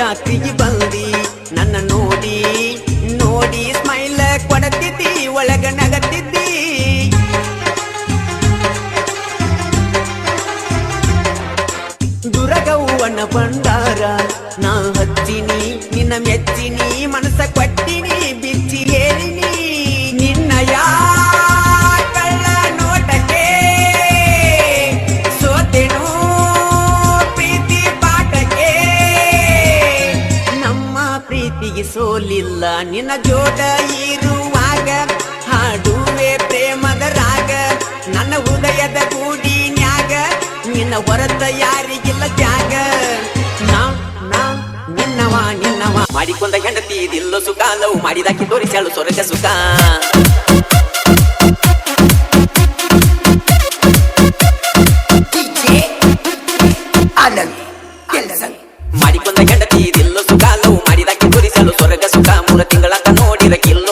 ಜಾಸ್ತಿ ಬಂದಿ, ನನ್ನ ನೋಡಿ ನೋಡಿ ಸ್ಮೈಲ್ ಕೊಡತಿದ್ದಿ ಒಳಗ ನಗತ್ತಿದ್ದಿ. ದುರಗವ್ವನ ಬಂದಾರ ನಾ ಹತ್ತಿನಿ, ನಿನ್ನ ಮೆಚ್ಚಿನಿ, ಮನಸ್ಸ ಕೊಟ್ಟ ಸೋಲಿಲ್ಲ. ನಿನ್ನ ಜೋಡ ಇರುವಾಗ ಹಾಡುವೆ ಪ್ರೇಮದ ರಾಗ. ನನ್ನ ಹೃದಯದ ಕೂಡಿ ನ್ಯಾಗ. ನಿನ್ನ ಹೊರತ ಯಾರಿಗಿಲ್ಲ ತ್ಯಾಗ. ನಿನ್ನವ ನಿನ್ನವ. ಮಾಡಿಕೊಂಡ ಹೆಂಡತಿ ಇದಿಲ್ಲ ಸುಖ ಲವ್ ಮಾಡಿದಾಕಿ ತೋರಿಸಲು ಸೊರಗ ಸುಖ. ಮಾಡಿಕೊಂಡ ಹೆಂಡತಿ ಇದಿಲ್ಲ ಸುಖ ಉನಕಿಂಗಳ ನೋಡಿ ರಕಿಲ್ಲ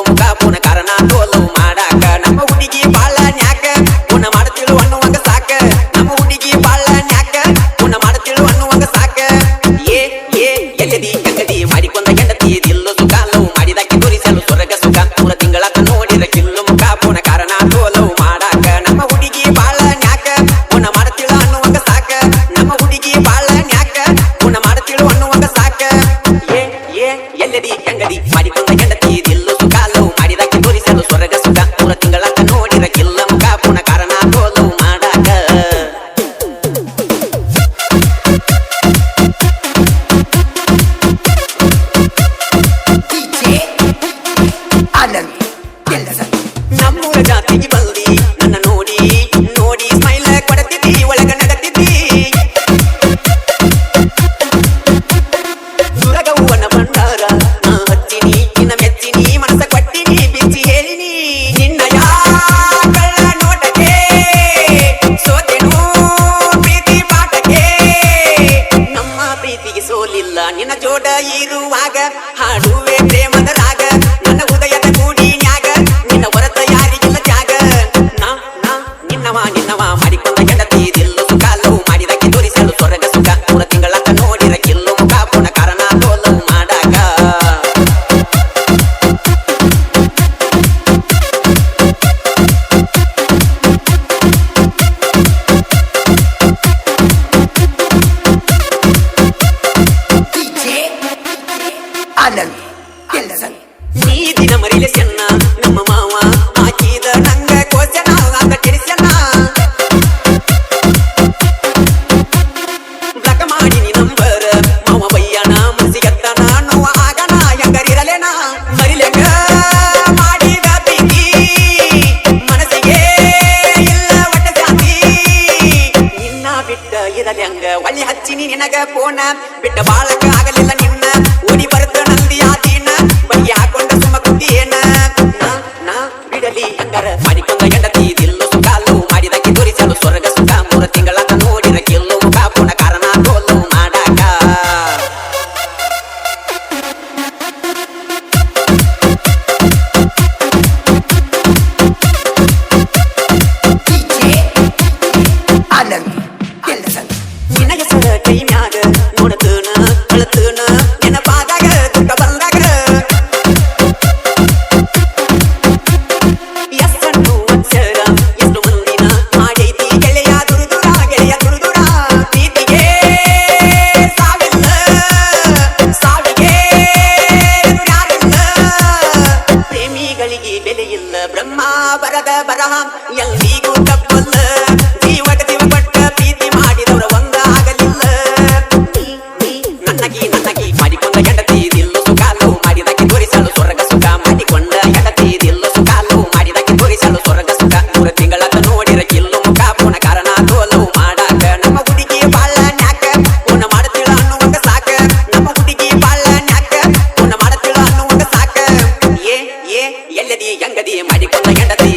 আগের ನೀ ದಿನ ಮರಿಲೆ ಚೆನ್ನ ನಮ್ಮ ಮಾವ ಹಾಕಿದ ನಂಗ ಕೋಚನ ಆಗ ಟೆರಿಸನ್ನ ಬ್ಲಾಕ್ ಮಾಡಿ ನಂಬರ್, ಮಾವ ಬಯ್ಯಣ ಮಸಿಗತ್ತನ ನೋವ ಆಗನ, ಹೆಂಗರಿರಲೇನ. ಮರಿಲೆಕ ಮಾಡಿದ ಮಾಡಿ ಮನಸ್ಸಿಗೆ ಇಲ್ಲ ಒಟ್ಟ ಜಾತಿ ನಿನ್ನ ಬಿಟ್ಟ ಇರಲಿ ಹಂಗ, ಒಳ್ಳೆ ಹಚ್ಚಿನಿ ನಿನಗ ಫೋನ ಬಿಟ್ಟ ಬಾಳಕ ಆಗಲಿಲ್ಲ ಎಲ್ಲಿಗೂ ತಪ್ಪಲ್ಲ. ಜೀವಕದಿವ ಪಟ್ಟ ಪ್ರೀತಿ ಮಾಡಿದವರ ಒಂದ ಆಗಲಿಲ್ಲ. ನನ್ನಗಿ ನನ್ನಗಿ ಮಾಡಿಕೊಂಡ ಹೆಂಡತಿ ನಿಲ್ಲು ಸುಖಾಲು ಮಾಡಿದಾಗಿ ತೋರಿಸಲು ಸ್ವರ್ಗ ಸುಖ, ಮಾಡಿಕೊಂಡ ಹೆಂಡತಿ ನಿಲ್ಲು ಸುಖಾಲು ಮಾಡಿದಾಗಿ ತೋರಿಸಲು ಸ್ವರ್ಗ ಸುಖ. ಮೂರು ತಿಂಗಳ ನೋಡಿರ ಕಿಲ್ಲು ಮುಖ ಪುಣ ಕಾರಣ ತೋಲು ಮಾಡಾಕ. ನಮ್ಮ ಹುಡುಗಿ ಬಾಳ ನ್ಯಾಕ ಪುಣ ಮಾಡ್ತಿಳ ಅನ್ನುವಂಗ ಸಾಕ. ನಮ್ಮ ಹುಡುಗಿ ಬಾಳ ನ್ಯಾಕ ಪುಣ ಮಾಡ್ತಿಳ ಅನ್ನುವಂಗ ಸಾಕ. ಏ ಏ, ಎಲ್ಲದಿ, ಹೆಂಗದಿ ಮಾಡಿಕೊಂಡ ಹೆಂಡತಿ